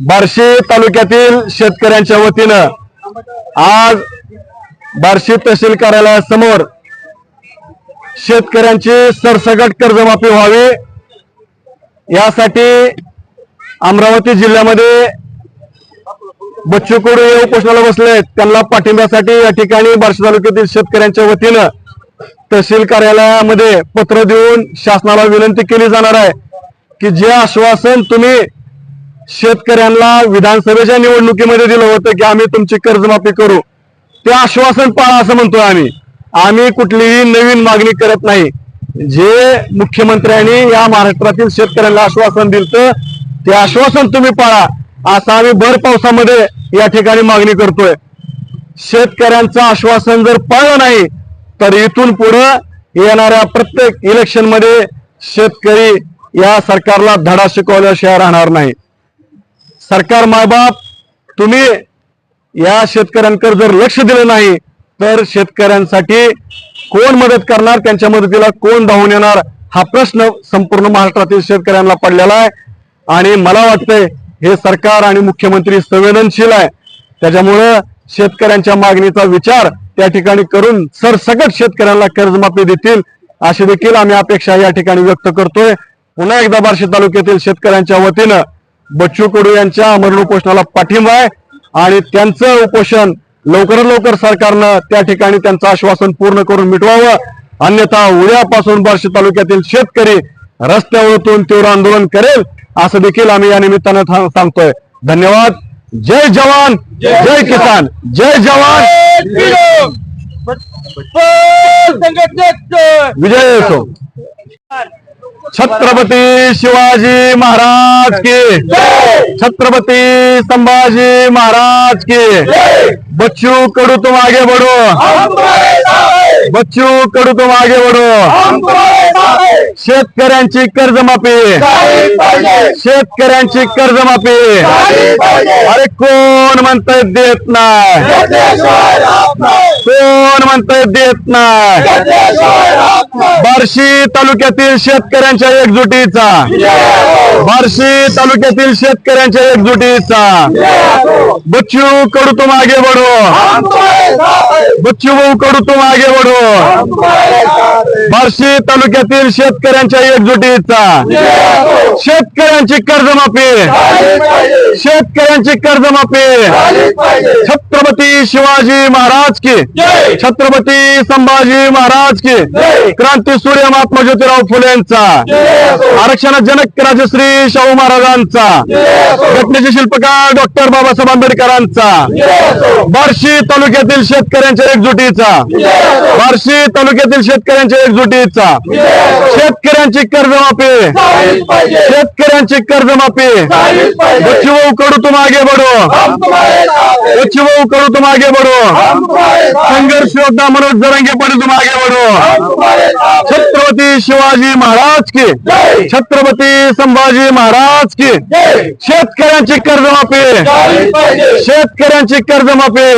बार्शी तालुक्यातील शेतकऱ्यांच्या वतीनं आज बार्शी तहसील कार्यालयासमोर शेतकऱ्यांची सरसगट कर्जमाफी व्हावी. यासाठी अमरावती जिल्ह्यामध्ये बच्चू कुडू हे उपोषणाला बसले त्यांना पाठिंब्यासाठी या ठिकाणी बार्शी तालुक्यातील शेतकऱ्यांच्या वतीनं तहसील कार्यालयामध्ये पत्र देऊन शासनाला विनंती केली जाणार आहे की जे आश्वासन तुम्ही शेतकऱ्यांना विधानसभेच्या निवडणुकीमध्ये दिलं होतं की आम्ही तुमची कर्जमाफी करू. ते आश्वासन पाळा असं म्हणतोय आम्ही. आम्ही कुठलीही नवीन मागणी करत नाही. जे मुख्यमंत्र्यांनी या महाराष्ट्रातील शेतकऱ्यांना आश्वासन दिलं ते आश्वासन तुम्ही पाळा. असं आम्ही भर पावसामध्ये या ठिकाणी मागणी करतोय. शेतकऱ्यांचं आश्वासन जर पाळलं नाही तर इथून पुढे येणाऱ्या प्रत्येक इलेक्शनमध्ये शेतकरी या सरकारला धडा शिकवल्याशिवाय राहणार नाही. सरकार मायबाप तुम्ही या शेतकऱ्यांकडे जर लक्ष दिलं नाही तर शेतकऱ्यांसाठी कोण मदत करणार त्यांच्या मदतीला कोण धावून येणार हा प्रश्न संपूर्ण महाराष्ट्रातील शेतकऱ्यांना पडलेला आहे. आणि मला वाटतंय हे सरकार आणि मुख्यमंत्री संवेदनशील आहे. त्याच्यामुळं शेतकऱ्यांच्या मागणीचा विचार त्या ठिकाणी करून सरसकट शेतकऱ्यांना कर्जमाफी देतील अशी देखील आम्ही अपेक्षा या ठिकाणी व्यक्त करतोय. पुन्हा एकदा बार्शी तालुक्यातील शेतकऱ्यांच्या वतीनं बच्चू कडू यांच्या अमरण उपोषणाला पाठिंबा आहे आणि त्यांचं उपोषण लवकरात लवकर सरकारनं त्या ठिकाणी त्यांचं आश्वासन पूर्ण करून मिटवावं. अन्यथा उद्यापासून बार्शी तालुक्यातील शेतकरी रस्त्यावर उतरून तीव्र आंदोलन करेल असं देखील आम्ही या निमित्तानं सांगतोय. धन्यवाद. जय जवान. जय किसान. जय जवान. विजय असो छत्रपती शिवाजी महाराज की छत्रपती संभाजी महाराज की बच्चू कडू तुम आगे बढ़ो बच्चू कडू तुम आगे बढ़ो शेतकऱ्यांची कर्जमाफी. शेतकऱ्यांची कर्जमाफी. अरे कोण म्हणतय देत नाही? कोण म्हणतय देत नाही? बार्शी तालुक्यातील शेतकऱ्यांच्या एकजुटीचा. बार्शी तालुक्यातील शेतकऱ्यांच्या एकजुटीचा. बच्चू कडू तुम आगे बढ़ो बच्चू भाऊ कडू तुम आगे बढ़ो बार्शी तालुक्यातील शेतकऱ्यांच्या एकजुटीचा. शेतकऱ्यांची कर्जमाफी. शेतकऱ्यांची कर्जमाफी. छत्रपती शिवाजी महाराज की. छत्रपती संभाजी महाराज की. क्रांती सूर्य महात्मा ज्योतिराव फुलेंचा आरक्षण जनक राजश्री शाहू महाराजांचा. घटनेचे शिल्पकार डॉक्टर बाबासाहेब आंबेडकरांचा. बार्शी तालुक्यातील शेतकऱ्यांच्या एकजुटीचा. बार्शी तालुक्यातील शेतकऱ्यांच्या एकजुटीचा. शेतकऱ्यांची कर्जमाफी. शेतकऱ्यांची कर्जमाफी. बच्चूभाऊ कडू तुम आगे बढ़ो बच्चूभाऊ कडू तुम आगे बढ़ो. संघर्ष योद्धा मनोज जरंगे पड़े तुम आगे बढ़ो. छत्रपती शिवाजी महाराज की. छत्रपती संभाजी महाराज की. शेतकऱ्यांची कर्जमाफी. शेतकऱ्यांची कर्जमाफी.